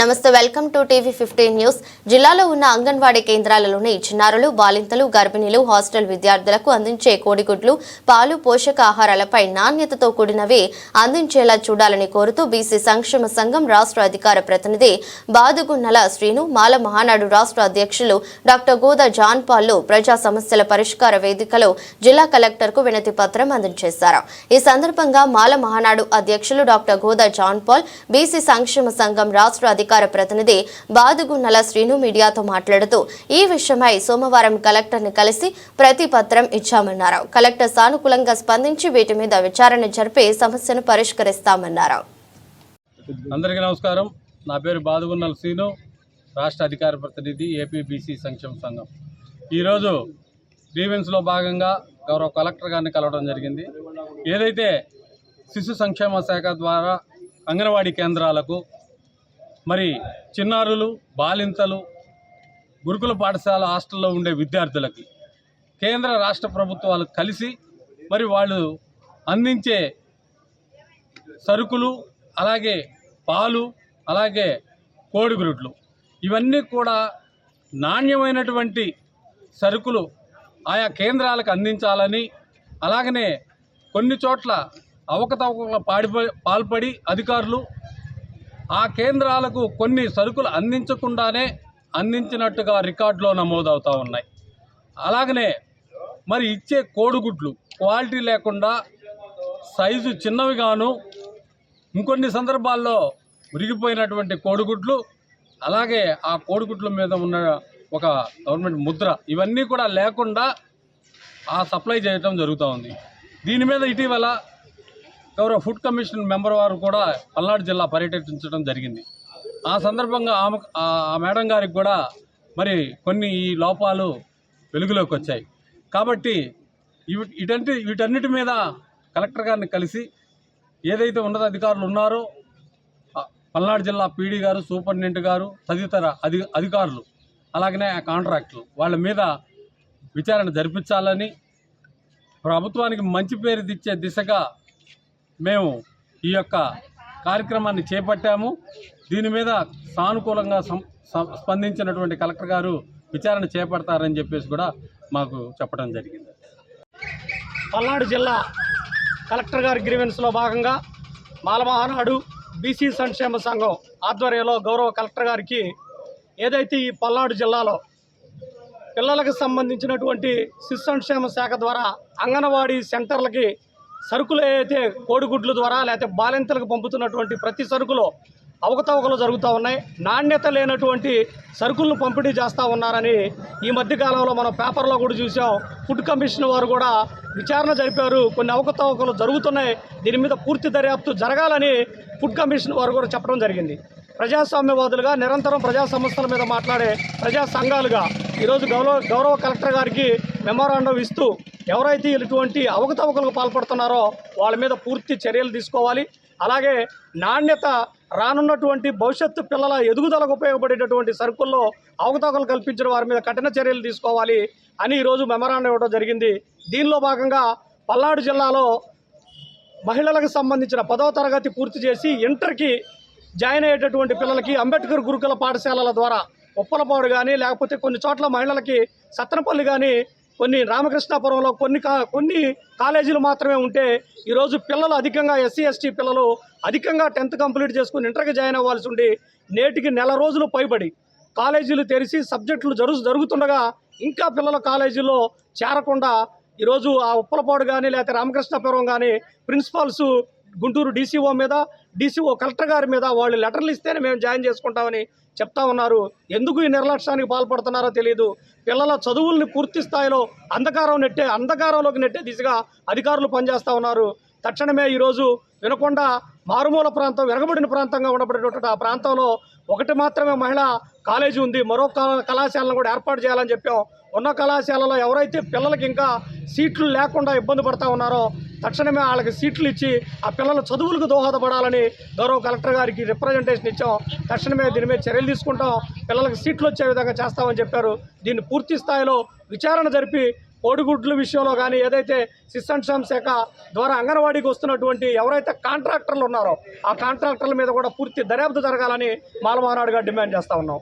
నమస్తే welcome to TV fifteen news. జిల్లాలో ఉన్న అంగన్వాడీ కేంద్రాలలోని చిన్నారులు బాలింతలు గర్భిణీలు హాస్టల్ విద్యార్థులకు అందించే కోడిగుడ్లు పాలు పోషకాహారాలపై నాణ్యతతో కూడినవి అందించేలా చూడాలని కోరుతూ బీసీ సంక్షేమ సంఘం రాష్ట్ర అధికార ప్రతినిధి బాదుగున్నల శ్రీను మాల మహానాడు రాష్ట్ర అధ్యక్షులు డాక్టర్ గోదా జాన్ పాల్లు ప్రజా సమస్యల పరిష్కార వేదికలో జిల్లా కలెక్టర్కు వినతి పత్రం అందజేశారు. ఈ సందర్భంగా మాల మహానాడు అధ్యక్షులు doctor Goda John Paul BC సంక్షేమ సంఘం రాష్ట్ర అధికార ప్రతినిధి బాదుగున్నల శ్రీను మీడియాతో మాట్లాడుతూ ఈ విషయమై సోమవారం కలెక్టర్ని కలిసి ప్రతి పత్రం ఇచ్చామన్నారు. కలెక్టర్ సానుకూలంగా స్పందించి వీటి మీద విచారణ జరిపి సమస్యను పరిష్కరిస్తామన్నారు. అందరికీ నమస్కారం. నా పేరు బాదుగున్నల శ్రీను రాష్ట్ర అధికార ప్రతినిధి ఏపీబీసీ సంక్షేమ సంఘం. ఈరోజు గ్రీవెన్స్లో భాగంగా గౌరవ కలెక్టర్ గారిని కలవడం జరిగింది. ఏదైతే శిశు సంక్షేమ శాఖ ద్వారా అంగన్వాడీ కేంద్రాలకు మరి చిన్నారులు బాలింతలు గురుకుల పాఠశాల హాస్టల్లో ఉండే విద్యార్థులకి కేంద్ర రాష్ట్ర ప్రభుత్వాలు కలిసి మరి వాళ్ళు అందించే సరుకులు అలాగే పాలు అలాగే కోడిగురుడ్లు ఇవన్నీ కూడా నాణ్యమైనటువంటి సరుకులు ఆయా కేంద్రాలకు అందించాలని అలాగనే కొన్ని చోట్ల అవకతవకల పాడి పాల్పడి అధికారులు ఆ కేంద్రాలకు కొన్ని సరుకులు అందించకుండానే అందించినట్టుగా రికార్డులో నమోదవుతూ ఉన్నాయి. అలాగనే మరి ఇచ్చే కోడిగుడ్లు క్వాలిటీ లేకుండా సైజు చిన్నవిగాను ఇంకొన్ని సందర్భాల్లో విరిగిపోయినటువంటి కోడిగుడ్లు అలాగే ఆ కోడిగుడ్ల మీద ఉన్న ఒక గవర్నమెంట్ ముద్ర ఇవన్నీ కూడా లేకుండా ఆ సప్లై చేయటం జరుగుతూ ఉంది. దీని మీద ఇటీవల గౌరవ ఫుడ్ కమిషన్ మెంబర్ వారు కూడా పల్నాడు జిల్లా పర్యటించడం జరిగింది. ఆ సందర్భంగా ఆమె ఆ- మేడం గారికి కూడా మరి కొన్ని ఈ లోపాలు వెలుగులోకి వచ్చాయి. కాబట్టి ఇటంటి వీటన్నిటి మీద కలెక్టర్ గారిని కలిసి ఏదైతే ఉన్నతాధికారులు ఉన్నారో పల్నాడు జిల్లా పీడీ గారు సూపరింటెండెంట్ గారు తదితర అధి అధికారులు అలాగనే ఆ కాంట్రాక్టులు వాళ్ళ మీద విచారణ జరిపించాలని ప్రభుత్వానికి మంచి పేరు తెచ్చే దిశగా మేము ఈ యొక్క కార్యక్రమాన్ని చేపట్టాము. దీని మీద సానుకూలంగా సం- స్పందించినటువంటి కలెక్టర్ గారు విచారణ చేపడతారని చెప్పేసి కూడా మాకు చెప్పడం జరిగింది. పల్నాడు జిల్లా కలెక్టర్ గారి గ్రీవెన్స్లో భాగంగా మాలమహానాడు బీసీ సంక్షేమ సంఘం ఆధ్వర్యంలో గౌరవ కలెక్టర్ గారికి ఏదైతే ఈ పల్నాడు జిల్లాలో పిల్లలకు సంబంధించినటువంటి శిశు సంక్షేమ శాఖ ద్వారా అంగన్వాడీ సెంటర్లకి సరుకులు ఏదైతే కోడిగుడ్ల ద్వారా లేకపోతే బాలింతలకు పంపుతున్నటువంటి ప్రతి సరుకులో అవకతవకలు జరుగుతూ ఉన్నాయి. నాణ్యత లేనటువంటి సరుకులను పంపిణీ చేస్తూ ఉన్నారని ఈ మధ్యకాలంలో మనం పేపర్లో కూడా చూసాం. ఫుడ్ కమిషన్ వారు కూడా విచారణ జరిపారు. కొన్ని అవకతవకలు జరుగుతున్నాయి. దీని మీద పూర్తి దర్యాప్తు జరగాలని ఫుడ్ కమిషన్ వారు కూడా చెప్పడం జరిగింది. ప్రజాస్వామ్యవాదులుగా నిరంతరం ప్రజా సమస్యల మీద మాట్లాడే ప్రజా సంఘాలుగా ఈరోజు గౌరవ గౌరవ కలెక్టర్ గారికి మెమోరాండం ఇస్తూ ఎవరైతే ఇటువంటి అవకతవకలకు పాల్పడుతున్నారో వాళ్ళ మీద పూర్తి చర్యలు తీసుకోవాలి. అలాగే నాణ్యత రానున్నటువంటి భవిష్యత్తు పిల్లల ఎదుగుదలకు ఉపయోగపడేటటువంటి సరుకుల్లో అవకతవకలు కల్పించిన వారి మీద కఠిన చర్యలు తీసుకోవాలి అని ఈరోజు మెమరాండం ఇవ్వడం జరిగింది. దీనిలో భాగంగా పల్నాడు జిల్లాలో మహిళలకు సంబంధించిన పదవ తరగతి పూర్తి చేసి ఇంటర్కి జాయిన్ అయ్యేటటువంటి పిల్లలకి అంబేద్కర్ గురుకుల పాఠశాలల ద్వారా ఉప్పలపాడు కానీ లేకపోతే కొన్ని చోట్ల మహిళలకి సత్తనపల్లి కానీ కొన్ని రామకృష్ణాపురంలో కొన్ని కా కొన్ని కాలేజీలు మాత్రమే ఉంటే ఈరోజు పిల్లలు అధికంగా ఎస్సీ ఎస్టీ పిల్లలు అధికంగా టెన్త్ కంప్లీట్ చేసుకుని ఇంటర్కి జాయిన్ అవ్వాల్సి ఉండి నేటికి నెల రోజులు పైబడి కాలేజీలు తెరిచి సబ్జెక్టులు జరుగు జరుగుతుండగా ఇంకా పిల్లల కాలేజీలో చేరకుండా ఈరోజు ఆ ఉప్పలపాడు కానీ లేకపోతే రామకృష్ణాపురం కానీ ప్రిన్సిపాల్స్ గుంటూరు డీసీఓ మీద డీసీఓ కలెక్టర్ గారి మీద వాళ్ళు లెటర్లు ఇస్తేనే మేము జాయిన్ చేసుకుంటామని చెప్తా ఉన్నారు. ఎందుకు ఈ నిర్లక్ష్యానికి పాల్పడుతున్నారో తెలియదు పిల్లల చదువుల్ని పూర్తి స్థాయిలో అంధకారం నెట్టే అంధకారంలోకి నెట్టే దిశగా అధికారులు పనిచేస్తూ ఉన్నారు. తక్షణమే ఈరోజు వినకొండ మారుమూల ప్రాంతం వెనకబడిన ప్రాంతంగా ఉండబడేటువంటి ఆ ప్రాంతంలో ఒకటి మాత్రమే మహిళా కాలేజీ ఉంది. మరో కళాశాలను కూడా ఏర్పాటు చేయాలని చెప్పాం. ఉన్న కళాశాలలో ఎవరైతే పిల్లలకి ఇంకా సీట్లు లేకుండా ఇబ్బంది పడతా ఉన్నారో తక్షణమే వాళ్ళకి సీట్లు ఇచ్చి ఆ పిల్లల చదువులకు దోహదపడాలని గౌరవ కలెక్టర్ గారికి రిప్రజెంటేషన్ ఇచ్చాం. తక్షణమే దీని మీద చర్యలు తీసుకుంటాం. పిల్లలకు సీట్లు వచ్చే విధంగా చేస్తామని చెప్పారు. దీన్ని పూర్తి స్థాయిలో విచారణ జరిపి కోడిగుడ్ల విషయంలో కానీ ఏదైతే శిశు సంక్షేమ శాఖ ద్వారా అంగన్వాడీకి వస్తున్నటువంటి ఎవరైతే కాంట్రాక్టర్లు ఉన్నారో ఆ కాంట్రాక్టర్ల మీద కూడా పూర్తి దర్యాప్తు జరగాలని మాలమానాడుగా డిమాండ్ చేస్తా ఉన్నాం.